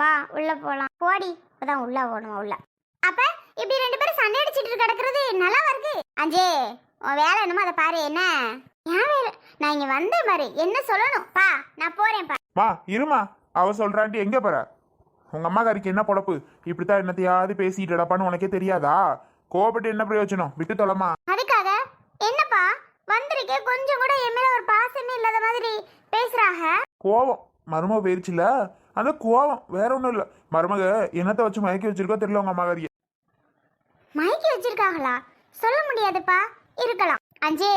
வா உள்ள போலாம். போடி. இப்பதான் உள்ள போகணும் உள்ள. அப்ப இப்படி ரெண்டு பேரும் சண்டை அடிச்சிட்டு கிடக்குறது நல்லா இருக்கு? அஞ்சே உன் வேலை என்னமோ அதை பாரு என்ன? ஏன் வேலை? நான் இங்க வந்தேன் பாரு. என்ன சொல்லணும்? பா நான் போறேன் பா. மா இருமா. அவ சொல்றான்ட்டு எங்க போற? உங்க அம்மாக்காரிக்கு என்ன பொழப்பு? இப்படித்தான் என்னத்தையாவது பேசிட்டு இடப்பான்னு உனக்கே தெரியாதா? கோபப்பட்டு என்ன பிரயோஜனம்? விட்டு தொலைமா? அதுக்காக என்னப்பா? வந்திருக்கே கொஞ்சம் கூட என் மேல ஒரு பாசமே இல்லாத மாதிரி பேசுறாங்க கோவம். மருமக போயிருச்சுல அந்த கோவம். வேற ஒன்றும் இல்லை. மருமக என்னத்தை வச்சு மயக்கி வச்சிருக்கோ தெரியல உங்க அம்மாக்காரிய மயக்கி வச்சிருக்காங்களா? சொல்ல முடியாதுப்பா. இருக்கலாம். அஞ்சே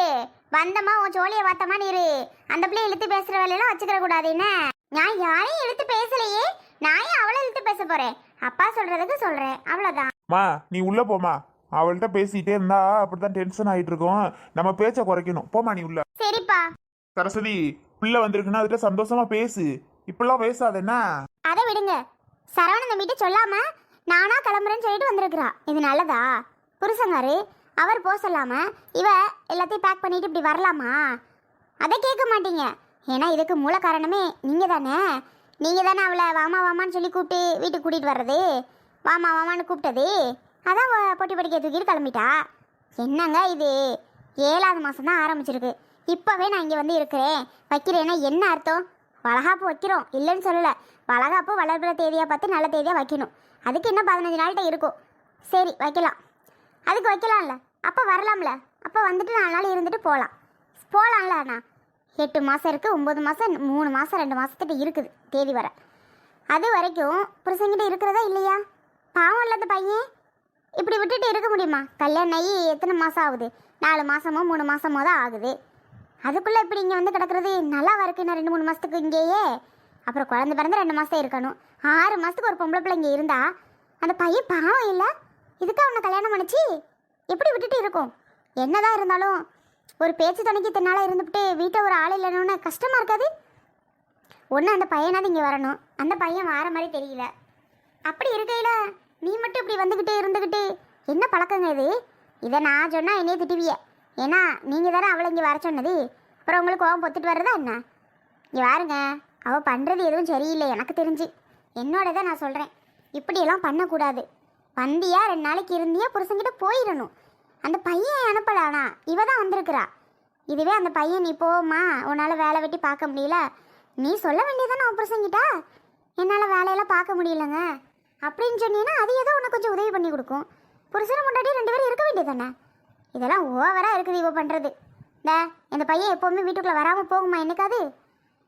வந்தமா உன் ஜோலியை வாத்தமான்னு இரு. அந்த பிள்ளை இழுத்து பேசுற வேலையெல்லாம் வச்சுக்கிற கூடாது என்ன? நான் யாரையும் இழுத்து பேசலையே. நான் ஏன் அவளை இழுத்து பேச போறேன். அப்பா சொல்றதுக்கு சொல்றேன். அவ்வளவுதான். மா நீ உள்ள போமா. அவள்கிட்ட பேசிட்டே இருந்தா அப்படித்தான் டென்ஷன் ஆயிட்டு இருக்கோம். நம்ம பேச்ச குறைக்கணும். போமா நீ உள்ள. சரிப்பா. சரஸ்வதி பிள்ளை வந்திருக்குன்னா அதுட்ட சந்தோஷமா பேசு. இப்பெல்லாம் பேசாத என்ன? அதை விடுங்க. சரவணன் நம்பிட்டு சொல்லாம நானா கிளம்புறேன்னு சொல்லிட்டு வந்திருக்கிறா. இது நல்லதா? புருஷங்காரு அவர் போக சொல்லாம இவ எல்லாத்தையும் பேக் பண்ணிட்டு இப்படி வரலாமா? அதை கேட்க மாட்டீங்க. ஏன்னா இதுக்கு மூல காரணமே நீங்க தானே நீங்க தானே அவளை வாமா வாமான்னு சொல்லி கூப்பிட்டு வீட்டுக்கு கூட்டிட்டு வர்றது? வாமா வாமான்னு கூப்பிட்டது? அதான் அவ பொட்டி படிக்க தூக்கிட்டு கிளம்பிட்டா. என்னங்க இது? ஏழாவது மாதம் தான் ஆரம்பிச்சிருக்கு. இப்போவே நான் இங்கே வந்து இருக்கிறேன். வைக்கிறேன்னா என்ன அர்த்தம்? வளகாப்பு வைக்கிறோம். இல்லைன்னு சொல்லலை. வளகாப்பு வளர்ப்புற தேதியாக பார்த்து நல்ல தேதியாக வைக்கணும். அதுக்கு இன்னும் பதினஞ்சு நாள்கிட்ட இருக்கும் சரி வைக்கலாம். அதுக்கு வைக்கலாம்ல. அப்போ வரலாம்ல. அப்போ வந்துட்டு நாலு நாள் இருந்துட்டு போகலாம் போகலாம்ல அண்ணா. எட்டு மாதம் இருக்குது ஒம்பது மாதம் மூணு மாதம் ரெண்டு மாதத்துக்கு இருக்குது தேதி வர. அது வரைக்கும் புருஷங்கிட்ட இருக்கிறதா இல்லையா? பாவம் இல்லாத பையன். இப்படி விட்டுட்டு இருக்க முடியுமா? கல்யாணம் ஆகி எத்தனை மாதம் ஆகுது? நாலு மாதமோ மூணு மாதமோ தான் ஆகுது. அதுக்குள்ளே இப்படி இங்கே வந்து கிடக்கிறது நல்லா வரக்கு இன்னும் ரெண்டு மூணு மாதத்துக்கு இங்கேயே? அப்புறம் குழந்தை பிறந்து ரெண்டு மாதம் இருக்கணும். ஆறு மாதத்துக்கு ஒரு பொம்பளை பிள்ளை இங்கே இருந்தா அந்த பையன் பாவம் இல்லை? இதுக்கு அவனை கல்யாணம் பண்ணிச்சு? எப்படி விட்டுட்டு இருக்கும்? என்னதான் இருந்தாலும் ஒரு பேச்சு துணைக்கு தின்னால இருந்துவிட்டு வீட்டில் ஒரு ஆள் இல்லைன்னு கஷ்டமாக இருக்காது? ஒன்று அந்த பையனாவது இங்கே வரணும். அந்த பையன் வர மாதிரி தெரியல. அப்படி இருக்கையில நீ மட்டும் இப்படி வந்துக்கிட்டு இருந்துக்கிட்டு என்ன பழக்கங்க இது? இதை நான் சொன்னால் என்னையே திட்டுவிய. ஏன்னா நீங்கள் தானே அவளை இங்கே வர சொன்னது? அப்புறம் உங்களுக்கு கோவம் பொத்துட்டு வர்றதா என்ன? இங்கே பாருங்க அவள் பண்ணுறது எதுவும் சரியில்லை எனக்கு தெரிஞ்சு. என்னோட தான் நான் சொல்கிறேன் இப்படியெல்லாம் பண்ணக்கூடாது. வந்தியா ரெண்டு நாளைக்கு இருந்தியா புருஷன்கிட்ட போயிடணும். அந்த பையன் அனுப்பலானா? இவ தான் வந்திருக்கிறா. இதுவே அந்த பையன் நீ போமா உன்னால் வேலை வெட்டி பார்க்க முடியல. நீ சொல்ல வேண்டியதானே உன் புருஷன்கிட்ட? என்னால் வேலையெல்லாம் பார்க்க முடியலங்க. அப்படின்னு சொன்னீங்கன்னா அது ஏதோ உனக்கு கொஞ்சம் உதவி பண்ணி கொடுக்கும். புருஷனை முன்னாடி ரெண்டு பேரும் இருக்க வேண்டியதானே இதெல்லாம் ஓவராக இருக்குது இவ பண்ணுறது இந்த இந்த பையன் எப்போவுமே வீட்டுக்குள்ளே வராமல் போகுமா என்னைக்காது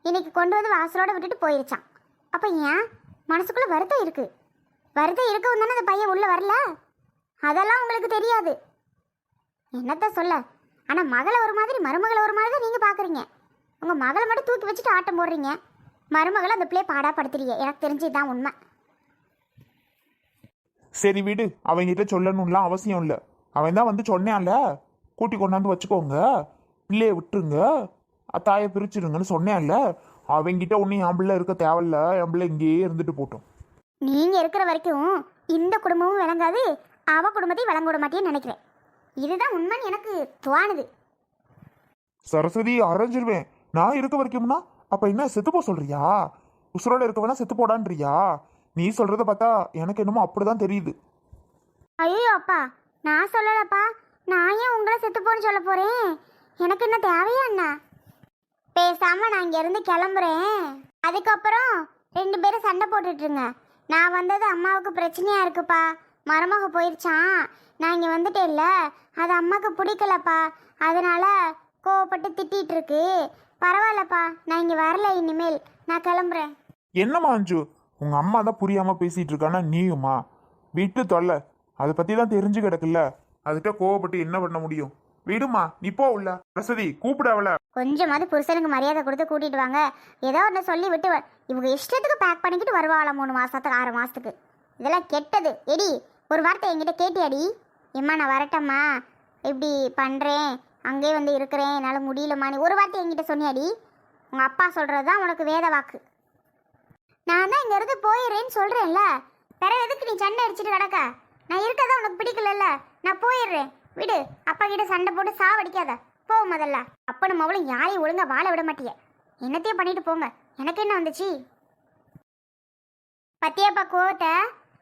இன்னைக்கு கொண்டு வந்து வாசலோட விட்டுட்டு போயிருச்சான் அப்போ ஏன்? மனசுக்குள்ளே வருத்தம் இருக்குது வருத்தம் இருக்கவும் தானே அந்த பையன் உள்ளே வரல? அதெல்லாம் உங்களுக்கு தெரியாது. என்னத்த சொல்ல? ஆனால் மகளை ஒரு மாதிரி மருமகளை ஒரு மாதிரி தான் நீங்கள் பார்க்குறீங்க உங்கள் மகளை மட்டும் தூக்கி வச்சுட்டு ஆட்டம் போடுறீங்க. மருமகளை அந்த பிள்ளைய பாடாப்படுத்துறீங்க. எனக்கு தெரிஞ்சது உண்மை. சரி வீடு அவங்ககிட்ட சொல்லணும்லாம் அவசியம் இல்லை. அவன் தான் வந்து சொன்னான்ல கூட்டி கொண்டாந்து வச்சுக்கோங்க பிள்ளைய விட்டுருங்க தாயை பிரிச்சிருங்கன்னு சொன்னேன்ல அவங்கிட்ட ஒன்றும் என் பிள்ளை இருக்க தேவையில்ல என் பிள்ளை இங்கேயே இருந்துட்டு போட்டோம். நீங்கள் இருக்கிற வரைக்கும் இந்த குடும்பமும் விளங்காது அவ குடும்பத்தையும் விளங்க விட மாட்டேன்னு நினைக்கிறேன். இதுதான் உண்மைன்னு எனக்கு தோணுது. சரஸ்வதி அரைஞ்சிருவேன். நான் இருக்க வரைக்கும்னா அப்ப என்ன செத்து போக சொல்றியா? உசுரோட இருக்க வேணா செத்து போடான்றியா? நீ சொல்றத பார்த்தா எனக்கு என்னமோ அப்படிதான் தெரியுது. ஐயோ அப்பா நான் சொல்லலப்பா. நான் ஏன் உங்களை செத்து போன்னு சொல்ல போறேன்? எனக்கு என்ன தேவையா என்ன? பேசாம நான் இங்க இருந்து கிளம்புறேன். அதுக்கப்புறம் ரெண்டு பேரும் சண்டை போட்டுட்ருங்க நான் வந்தது அம்மாவுக்கு பிரச்சனையா இருக்குப்பா. மருமக போயிருச்சான் நான் இங்க வந்துட்டேன்ல. அது அம்மாவுக்கு பிடிக்கலப்பா. அதனால கோவப்பட்டு திட்டிட்டு இருக்கு பரவாயில்லப்பா. நான் இங்க வரல இனிமேல். நான் கிளம்புறேன். என்னம்மா அஞ்சு? உங்க அம்மா தான் புரியாம பேசிட்டு இருக்கானா நீயுமா? விட்டு தொல்லை. அதை பத்தி தான் தெரிஞ்சு கிடக்குல்ல அதுக்கிட்ட கோவப்பட்டு என்ன பண்ண முடியும்? விடுமா நீ போ உள்ள. வசதி கூப்பிட அவள. கொஞ்சமாவது புருஷனுக்கு மரியாதை கொடுத்து கூட்டிட்டு வாங்க. ஏதோ ஒன்று சொல்லி விட்டு வ- இவங்க இஷ்டத்துக்கு பேக் பண்ணிக்கிட்டு வருவாள மூணு மாசத்துக்கு ஆறு மாசத்துக்கு. இதெல்லாம் கெட்டது. எடி ஒரு வார்த்தை என்கிட்ட கேட்டியாடி? எம்மா நான் வரட்டம்மா. இப்படி பண்ணுறேன் அங்கேயே வந்து இருக்கிறேன். என்னால் முடியலம்மா. நீ ஒரு வார்த்தை என்கிட்ட சொன்னியாடி? உங்கள் அப்பா சொல்கிறது தான் உனக்கு வேத வாக்கு. நான் தான் இங்கேருந்து போயிடுறேன்னு சொல்கிறேன்ல பிறகு எதுக்கு நீ சண்டை அடிச்சிட்டு கிடக்க? நான் இருக்கதான் உனக்கு பிடிக்கலல்ல. நான் போயிடுறேன். விடு. அப்பா கிட்ட சண்டை போட்டு சாவடிக்காத. போ முதல்ல. அப்பனும் அவளும் யாரையும் ஒழுங்கா வாழ விட மாட்டிய. என்னத்தையும் பண்ணிட்டு போங்க. எனக்கு என்ன வந்துச்சு? பத்தியாப்பா கோவத்தை?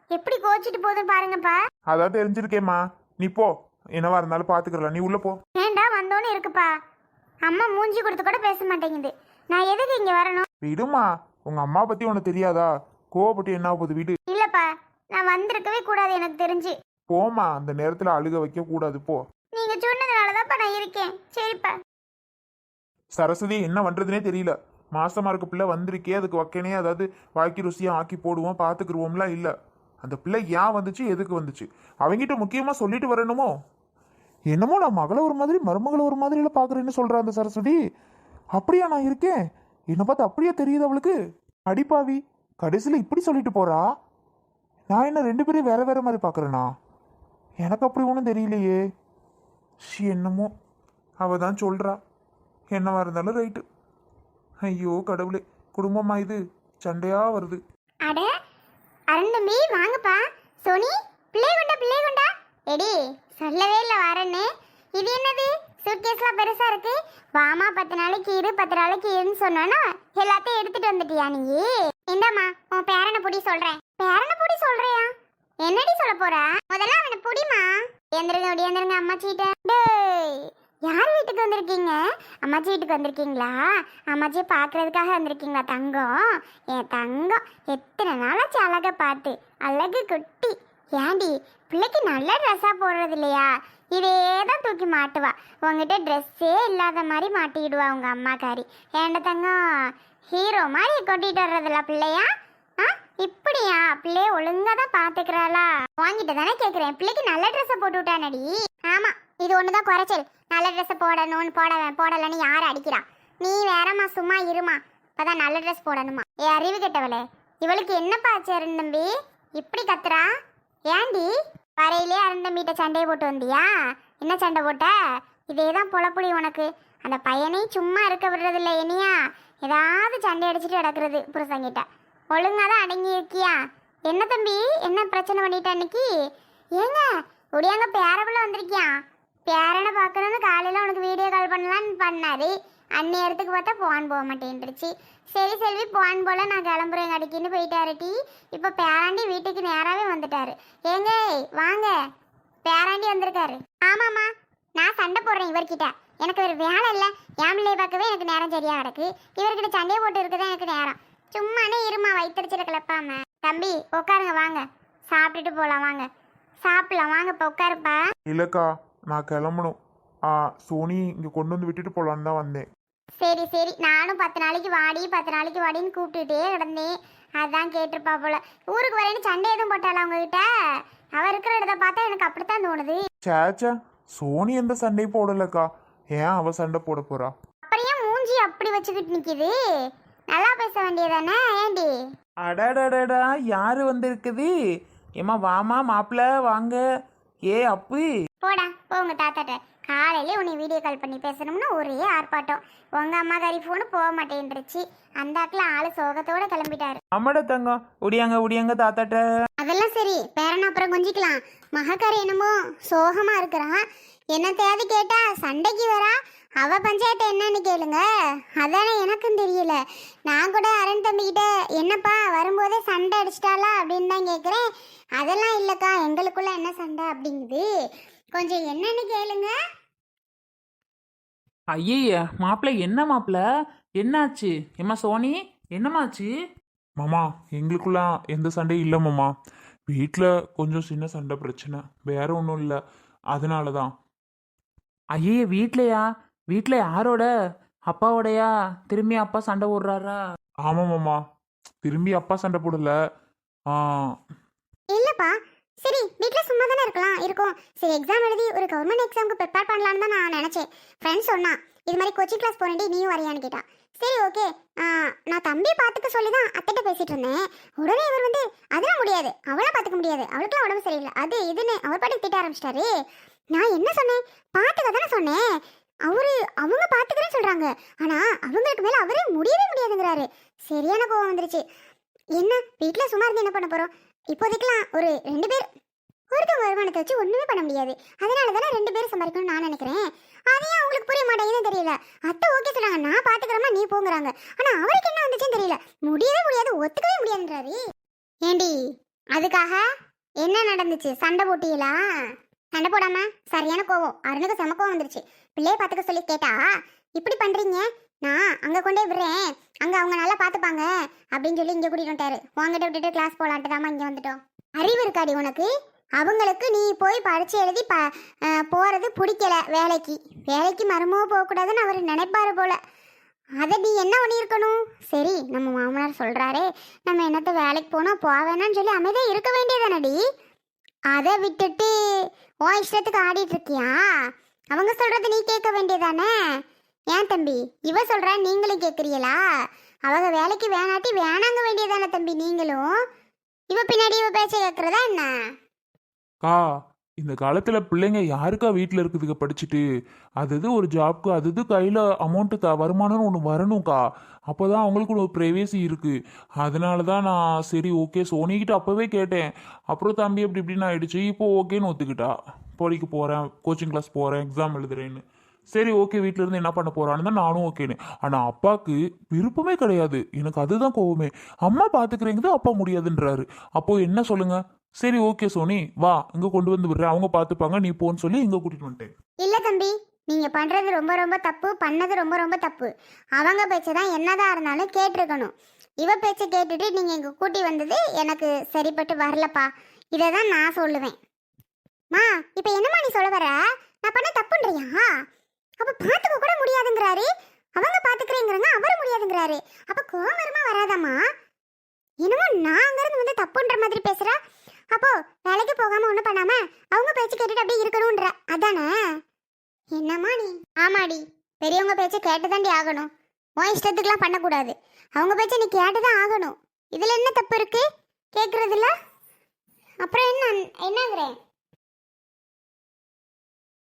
எப்படி கோச்சிட்டு போகுதுன்னு பாருங்கப்பா. அதான் தெரிஞ்சிருக்கேம்மா. நீ போ. என்னவா இருந்தாலும் பாத்துக்கலாம் நீ உள்ள போ. வேண்டாம் வந்தோன்னு இருக்குப்பா. அம்மா மூஞ்சி கொடுத்து கூட பேச மாட்டேங்குது. நான் எதுக்கு இங்க வரணும்? விடுமா உங்க அம்மா பத்தி உனக்கு தெரியாதா? கோவப்பட்டு என்ன போகுது? வீடு. இல்லப்பா. நான் வந்திருக்கவே கூடாது எனக்கு தெரிஞ்சு. போமா அந்த நேரத்துல அழுக வைக்க கூடாது போ. நீங்க சொன்னதுனாலதான்ப்பா நான் இருக்கேன். சரிப்பா. சரஸ்வதி என்ன பண்றதுனே தெரியல. மாசமா இருக்க பிள்ளை வந்திருக்கே அதுக்கு வக்கனே அதாவது வாய்க்கு ருசியா ஆக்கி போடுவோம் பாத்துக்கிருவோம்லாம் இல்ல. அந்த பிள்ளை ஏன் வந்துச்சு எதுக்கு வந்துச்சு? அவங்கிட்ட முக்கியமா சொல்லிட்டு வரணுமோ? என்னமோ நான் மகளை ஒரு மாதிரி மருமகளை ஒரு மாதிரில பாக்குறேன்னு சொல்றா அந்த சரஸ்வதி. அப்படியா நான் இருக்கேன்? என்னை பார்த்து அப்படியே தெரியுது அவளுக்கு. அடிப்பாவி கடைசியில் இப்படி சொல்லிட்டு போறா? நான் என்ன ரெண்டு பேரும் வேற வேற மாதிரி பார்க்குறேண்ணா எனக்கு அப்படி ஒன்றும் தெரியலையே. ஷி என்னமோ. அவள் தான் சொல்றா. என்னவா இருந்தாலும் ரைட்டு ஐயோ கடவுளே. குடும்பமா இது? சண்டையா வருது. அட அருந்தம்பி வாங்கப்பா. சோனி பிள்ளை கொண்டா பிள்ளை கொண்டா. எடி சொல்லவே இல்லை வரேன்னு. இது என்னது? சூட்கேஸ்லாம் பெருசா இருக்கு. வாமா பத்து நாளைக்கு இரு பத்து நாளைக்கு இருன்னு சொன்னோன்னா எல்லாத்தையும் எடுத்துட்டு வந்துட்டியா நீ? இந்தாம்மா உன் பேரனை புடி சொல்றேன். பேரனை புடி சொல்றியா? என்னடி சொல்ல போற? முதல்ல அவனை புடிமா எந்திருங்க அப்படி எந்திருங்க அம்மாச்சிட்ட டேய் யார் வீட்டுக்கு வந்திருக்கீங்க? அம்மாச்சி வீட்டுக்கு வந்திருக்கீங்களா? அம்மாச்சியை பார்க்கறதுக்காக வந்திருக்கீங்களா தங்கம்? என் தங்கம் எத்தனை நாளாச்சு அழகை பார்த்து. அழகு குட்டி. ஏண்டி பிள்ளைக்கு நல்ல ட்ரெஸ்ஸாக போடுறது இல்லையா? இதே தான் தூக்கி மாட்டுவா. உங்ககிட்ட ட்ரெஸ்ஸே இல்லாத மாதிரி மாட்டிக்கிடுவா உங்கள் அம்மாக்காரி ஏண்ட தங்கம் ஹீரோ மாதிரி கொட்டிட்டு வர்றதில்ல பிள்ளையா? இப்படியா? பிள்ளைய ஒழுங்கா தான் பாத்துக்கிறாளா வாங்கிட்டு தானே கேக்குறேன். பிள்ளைக்கு நல்ல ட்ரெஸ்ஸை போட்டு விட்டானடி. ஆமா இது ஒண்ணுதான் குறைச்சல். நல்ல ட்ரெஸ் போடணும்னு போட போடலன்னு யார் அடிக்கிறா? நீ வேறம்மா சும்மா இருமா. இப்பதான் நல்ல ட்ரெஸ் போடணுமா. ஏ அறிவு கெட்டவளே. இவளுக்கு என்னப்பா ஆச்சு அருந்தம்பி இப்படி கத்துறா? ஏண்டி வரையிலே அருந்தம்பிட்ட சண்டையை போட்டு வந்தியா? என்ன சண்டை போட்ட? இதே தான் பொழப்புடி உனக்கு. அந்த பையனே சும்மா இருக்க விடுறதில்ல இனியா. ஏதாவது சண்டை அடிச்சுட்டு கிடக்குறது புருஷங்கிட்ட ஒழுங்காக தான் அடங்கி இருக்கியா என்ன தம்பி? என்ன பிரச்சனை பண்ணிட்ட அன்னைக்கு? ஏங்க ஒடியாங்க பேரப்புல வந்திருக்கியா? பேரனை பார்க்கணும்னு காலையில் உனக்கு வீடியோ கால் பண்ணலான்னு பண்ணாரு. அந்நேரத்துக்கு பார்த்தா போன் போக மாட்டேன்ருச்சு சரி செல்வி போன் போல் நான் கிளம்புறேன் கடைக்குன்னு போயிட்டாரு டி. இப்போ பேராண்டி வீட்டுக்கு நேராகவே வந்துட்டாரு. ஏங்க வாங்க. பேராண்டி வந்திருக்காரு. ஆமாம்மா நான் சண்டை போடுறேன் இவர்கிட்ட. எனக்கு ஒரு வேலை இல்லை. என் பிள்ளைய பார்க்கவே எனக்கு நேரம் சரியா கிடக்கு. இவர்கிட்ட சண்டையை போட்டு இருக்குதான் எனக்கு நேரம். சும்மானே இருமா வயிற்றுச்சில கிளப்பாம. தம்பி உட்காருங்க வாங்க. சாப்பிட்டுட்டு போகலாம் வாங்க. சாப்பிடலாம் வாங்க இப்போ உட்காருப்பா இல்லக்கா நான் கிளம்பணும். ஆ சோனி இங்க கொண்டு வந்து விட்டுட்டு போலான்னு தான் வந்தேன். சரி சரி. நானும் பத்து நாளைக்கு வாடி பத்து நாளைக்கு வாடின்னு கூப்பிட்டுட்டே கிடந்தேன் அதான் கேட்டிருப்பா போல. ஊருக்கு வரேன்னு சண்டை எதுவும் போட்டாளா உங்ககிட்ட? அவ இருக்கிற இடத்த பார்த்தா எனக்கு அப்படித்தான் தோணுது. சேச்சா சோனி எந்த சண்டையும் போடலக்கா. ஏன் அவ சண்டை போட போறா? அப்புறம் ஏன் மூஞ்சி அப்படி வச்சுக்கிட்டு நிக்குது? நல்லா பேச வேண்டியதானே ஏண்டி? அடடடடா யாரு வந்திருக்குது? ஏம்மா வாமா மாப்பிள்ள வாங்க. ஏ அப்பு. போடா போங்க தாத்தாட்ட. காலையில உன்னை வீடியோ கால் பண்ணி பேசணும்னு ஒரே ஆர்ப்பாட்டம். உங்க அம்மா கறி ஃபோனு போக மாட்டேன்ருச்சு அந்த ஆக்கில் ஆளு சோகத்தோட கிளம்பிட்டாரு. அம்மட தங்கம். ஒடியாங்க ஒடியாங்க தாத்தாட்ட. அதெல்லாம் சரி பேரன் அப்புறம் கொஞ்சிக்கலாம். மகக்காரி என்னமோ சோகமா இருக்கிறா என்னத்தையாவது கேட்டா சண்டைக்கு வரா அவ பஞ்சாயத்து என்னன்னு கேளுங்க. அதானே எனக்கும் தெரியல. நான் கூட அரண் தம்பிக்கிட்ட என்னப்பா வரும்போதே சண்டை அடிச்சிட்டாளா? அப்படின்னு தான் கேட்குறேன் அதெல்லாம் இல்லைக்கா எங்களுக்குள்ள என்ன சண்டை அப்படிங்குது. கொஞ்சம் என்னன்னு கேளுங்க. ஐய மாப்பிள்ள என்ன மாப்பிள்ள? என்னாச்சு? ஏம்மா சோனி என்னமாச்சு மாமா எங்களுக்குள்ள எந்த சண்டையும் இல்லை மாமா. வீட்டில் கொஞ்சம் சின்ன சண்டை பிரச்சனை. வேற ஒன்றும் இல்லை. அதனால தான் ஐயே வீட்லையா? வீட்ல யாரோட? அப்பாவோடையா? திரும்பி அப்பா சண்டை போடுறாரா? ஆமாம் மாமா. திரும்பி அப்பா சண்டை போடல. ஆ. இல்லப்பா. சரி வீட்டில் சும்மா தானே இருக்கலாம். இருக்கும். சரி எக்ஸாம் எழுதி ஒரு கவர்மெண்ட் எக்ஸாமுக்கு ப்ரிப்பேர் பண்ணலான்னு தான் நான் நினச்சேன். ஃப்ரெண்ட்ஸ் சொன்னா இது மாதிரி கோச்சிங் கிளாஸ் போறேன்டி நீயும் வரியான்னு கேட்டா. சரி ஓகே நான் தம்பியை பார்த்துக்க சொல்லி தான் அத்தைட்ட பேசிட்டு இருந்தேன். உடனே இவர் வந்து அதெல்லாம் முடியாது. அவளை பார்த்துக்க முடியாது. அவளுக்குலாம் உடம்பு சரியில்லை. அது இதுன்னு அவர் பாட்டுக்கு திட்ட ஆரம்பிச்சிட்டாரு. நான் என்ன சொன்னேன்? பார்த்துக்க தானே சொன்னேன். அவரு அவங்க பார்த்துக்கிறேன்னு சொல்றாங்க. ஆனா அவங்களுக்கு மேல அவரே முடியவே முடியாதுங்கிறாரு. சரியான கோவம் வந்துருச்சு. என்ன வீட்டில் சும்மா இருந்து என்ன பண்ண போறோம்? இப்போதைக்கெல்லாம் ஒரு ரெண்டு பேர் ஒருத்தவங்க வருமானத்தை வச்சு ஒண்ணுமே பண்ண முடியாது. அதனால தானே ரெண்டு பேரும் சம்பாதிக்கணும்னு நான் நினைக்கிறேன். அதையும் அவங்களுக்கு புரிய மாட்டேங்குதுன்னு தெரியல. அத்தை ஓகே சொன்னாங்க. நான் பாத்துக்கிறேமா நீ போங்கிறாங்க. ஆனா அவருக்கு என்ன வந்துச்சுன்னு தெரியல. முடியவே முடியாது ஒத்துக்கவே முடியாதுன்றாரு. ஏண்டி அதுக்காக என்ன நடந்துச்சு? சண்டை போட்டியலா சண்டை போடாம சரியான கோவம். அருணுக்கு செம கோவம் வந்துருச்சு. பிள்ளைய பார்த்துக்க சொல்லி கேட்டா இப்படி பண்றீங்க? நான் அங்க கொண்டே விடுறேன். அங்க அவங்க நல்லா பாத்துப்பாங்க அப்படின்னு சொல்லி இங்க கூட்டிட்டு வந்துட்டாரு. உங்ககிட்ட விட்டுட்டு கிளாஸ் போலான்ட்டு தாமா இங்க வந்துட்டோம். அறிவு இருக்காடி உனக்கு. அவங்களுக்கு நீ போய் படிச்சு எழுதி ப போகிறது போறது பிடிக்கல வேலைக்கு. வேலைக்கு மரமோ போகக்கூடாதுன்னு அவர் நினைப்பாரு போல. அதை நீ என்ன பண்ணியிருக்கணும்? சரி நம்ம மாமனார் சொல்கிறாரே நம்ம என்னத்த வேலைக்கு போனால் போவேணான்னு சொல்லி அமைதியாக இருக்க வேண்டியதானடி அதை விட்டுட்டு ஓ இஷ்டத்துக்கு ஆடிட்டு இருக்கியா? அவங்க சொல்றது நீ கேட்க வேண்டியதானே? ஏன் தம்பி? இவ சொல்றா நீங்களும் கேட்குறீங்களா அவங்க வேலைக்கு வேணாட்டி வேணாங்க வேண்டியதானே தம்பி நீங்களும்? இவ பின்னாடி இவ பேச்ச கேட்கறதா என்ன? கா இந்த காலத்துல பிள்ளைங்க யாருக்கா வீட்டில் இருக்குதுங்க படிச்சுட்டு? அது இது ஒரு ஜாப்க்கு அது இது கையில் அமௌண்ட்டு த வருமானம்னு ஒன்று வரணும்க்கா அப்போ தான் அவங்களுக்கு ஒரு ப்ரைவேசி இருக்குது அதனால தான் நான் சரி ஓகே சோனிக்கிட்ட அப்போவே கேட்டேன். அப்புறம் தம்பி அப்படி இப்படின்னு ஆயிடுச்சு. இப்போ ஓகேன்னு ஒத்துக்கிட்டா? போலிக்கு போகிறேன் கோச்சிங் கிளாஸ் போகிறேன் எக்ஸாம் எழுதுறேன்னு. சரி ஓகே வீட்டில் இருந்து என்ன பண்ண போறான்னு தான் நானும் ஓகேன்னு ஆனால் அப்பாவுக்கு விருப்பமே கிடையாது. எனக்கு அதுதான் கோவமே. அம்மா பார்த்துக்கிறீங்க அப்பா முடியாதுன்றாரு. அப்போ என்ன சொல்லுங்க? சரி ஓகே சோனி வா இங்க கொண்டு வந்து விடுறேன். அவங்க பார்த்துப்பாங்க நீ போன்னு சொல்லி இங்க கூட்டிட்டு வந்துட்டேன். இல்ல தம்பி நீங்க பண்றது ரொம்ப ரொம்ப தப்பு பண்ணது ரொம்ப ரொம்ப தப்பு. அவங்க பேச்சை தான் என்னதான் இருந்தாலும் கேட்டிருக்கணும். இவ பேச்ச கேட்டுட்டு நீங்க இங்க கூட்டி வந்தது எனக்கு சரிப்பட்டு வரலப்பா. இதை தான் நான் சொல்லுவேன். மா இப்போ என்னம்மா நீ சொல்ல வர? நான் பண்ண தப்புன்றியா? அப்ப பாத்துக்க கூட முடியாதுங்கிறாரு. அவங்க பாத்துக்கிறேங்கிறாங்க அவரும் முடியாதுங்கிறாரு. அப்ப கோவம் வருமா வராதாம்மா? என்னமோ நான் அங்கிருந்து வந்து தப்புன்ற மாதிரி பேசுற. அப்போ வேலைக்கு போகாம ஒன்றும் பண்ணாம அவங்க பேச்சு கேட்டுட்டு அப்படியே இருக்கணும்ன்ற. அதானே? என்னம்மா நீ? ஆமாடி. பெரியவங்க பேச்ச கேட்டுதாண்டி ஆகணும். உன் இஷ்டத்துக்குலாம் பண்ணக்கூடாது. அவங்க பேச்சை நீ கேட்டுதான் ஆகணும். இதுல என்ன தப்பு இருக்கு? கேட்குறதுல அப்புறம் என்ன என்னங்கிறேன்?